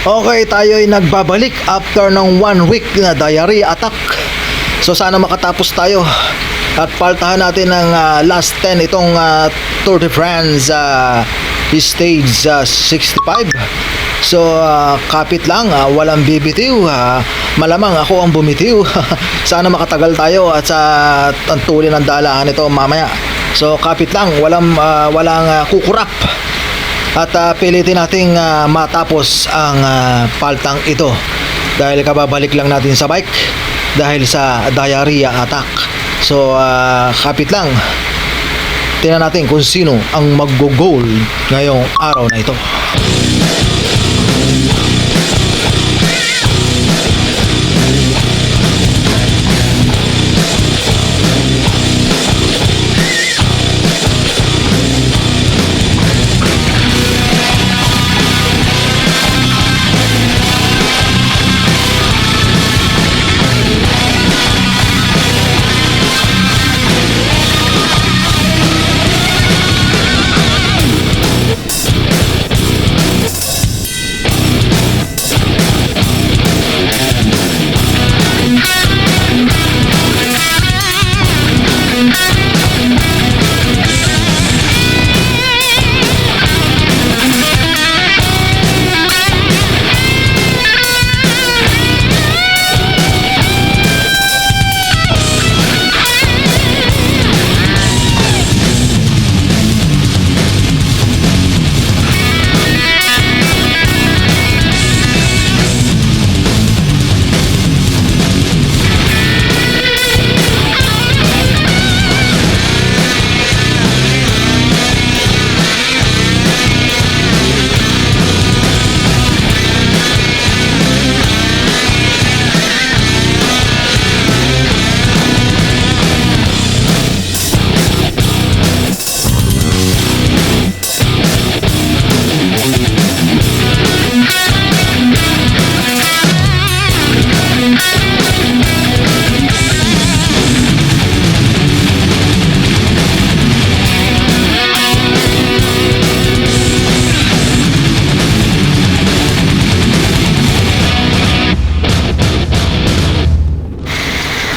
Okay, tayo ay nagbabalik after ng one week na diarrhea attack. So sana makatapos tayo at paltahan natin ng ah, last 10 itong ah, Tour de France ah, stage ah, 65. So ah, kapit lang, ah, walang bibitiw. ah, malamang ako ang bumitiw. sana makatagal tayo at sa ang tuli ng dalahan ito mamaya. So kapit lang, walang ah, walang ah, kukurap at ah, pilitin nating ah, matapos ang ah, paltang ito. Dahil kababalik lang natin sa bike dahil sa diarrhea attack. So ah, kapit lang. Tingnan natin kung sino ang mag-goal ngayong araw na ito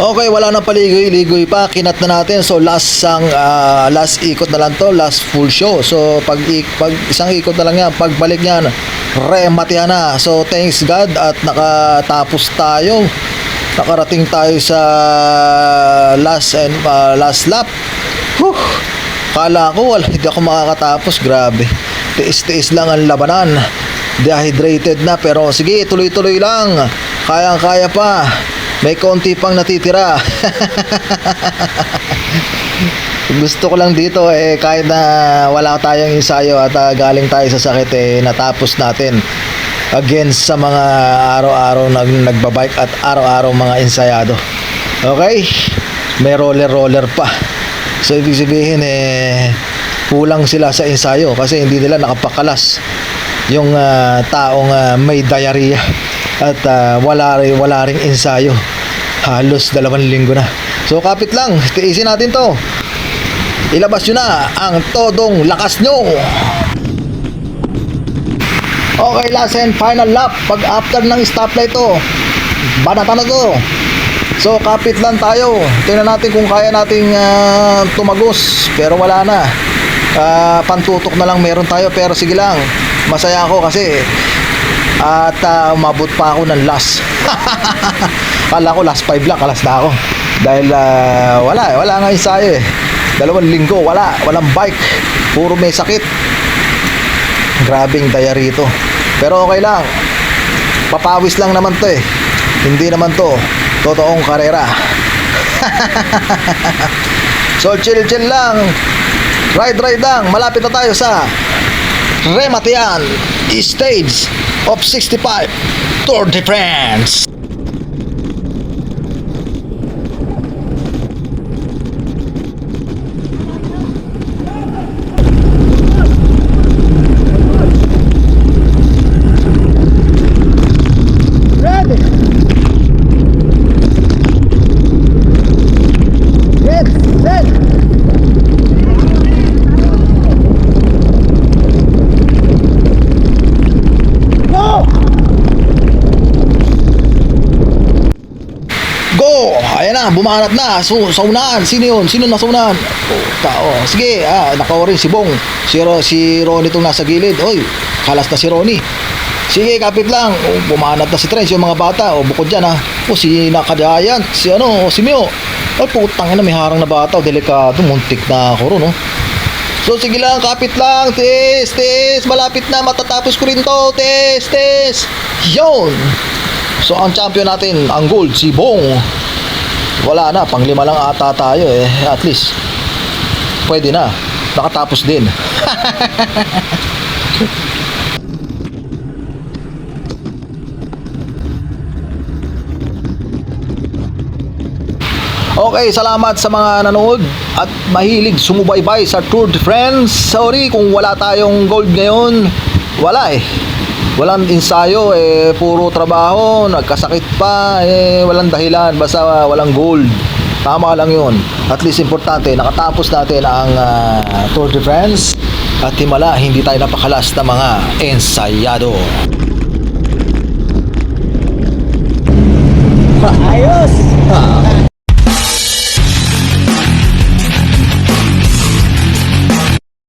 Okay, wala nang paligoy-ligoy pa. Kinat na natin. So last sang ah, last ikot na lang to, last full show. So pag, pag isang ikot na lang yan, pagbalik niyan, rematihan na. So thanks God at nakatapos tayo. Nakarating tayo sa last and ah, last lap. Whew. Kala ko wala hindi ako makakatapos, grabe. Tiis-tiis lang ang labanan. Dehydrated na pero sige, tuloy-tuloy lang. Kayang-kaya pa. May konti pang natitira. Gusto ko lang dito eh kahit na wala tayong ensayo at ah, galing tayo sa sakit eh natapos natin against sa mga araw-araw nag nagbabike at araw-araw mga ensayado. Okay? May roller-roller pa. So ibig sabihin eh kulang sila sa ensayo kasi hindi nila nakapakalas yung ah, taong ah, may diarrhea at ah, wala rin wala ring ensayo. Halos dalawang linggo na. So kapit lang, tiisin natin 'to. Ilabas nyo na ang todong lakas nyo. Okay, last and final lap. Pag after ng stoplight to, banatan na to. So, kapit lang tayo. Tingnan natin kung kaya nating ah, tumagos. Pero wala na. Ah, pantutok na lang meron tayo. Pero sige lang. Masaya ako kasi at ah, umabot pa ako ng last. Kala ko last 5 lang, kalas na ako. Dahil ah, wala, wala nga ensayo eh. Dalawang linggo, wala, walang bike. Puro may sakit. Grabing diarrhea ito. Pero okay lang. Papawis lang naman to eh. Hindi naman to totoong karera. so chill chill lang. Ride ride lang. Malapit na tayo sa Rematian Stage of 65 Tour de France. Na, bumanat na. So, sa unahan. Sino yun? Sino nasa unahan? Oh, tao. Sige, ah, naka-orange si Bong. Si, Ro, si Ronnie itong nasa gilid. Oy, kalas na si Ronnie. Sige, kapit lang. Oh, bumanat na si Trench, yung mga bata. O, bukod dyan, ha. O, si Nakadayan. Si ano, si Mio. Ay, putang na, may harang na bata. O, delikado. Muntik na ako ron, no? So, sige lang, kapit lang. Tes, tes. Malapit na. Matatapos ko rin to. Tes, tes. Yun. So, ang champion natin, ang gold, si Bong. Wala na, panglima lang ata tayo eh. At least, pwede na. Nakatapos din. Okay, salamat sa mga nanood at mahilig sumubaybay sa Tour de France. Sorry kung wala tayong gold ngayon. Wala eh. Walang ensayo eh, puro trabaho, nagkasakit pa, eh, walang dahilan, basta walang gold. Tama lang yun. At least importante, nakatapos natin ang ah, Tour de France at himala, hindi tayo napakalas ng mga ensayado. Ayos!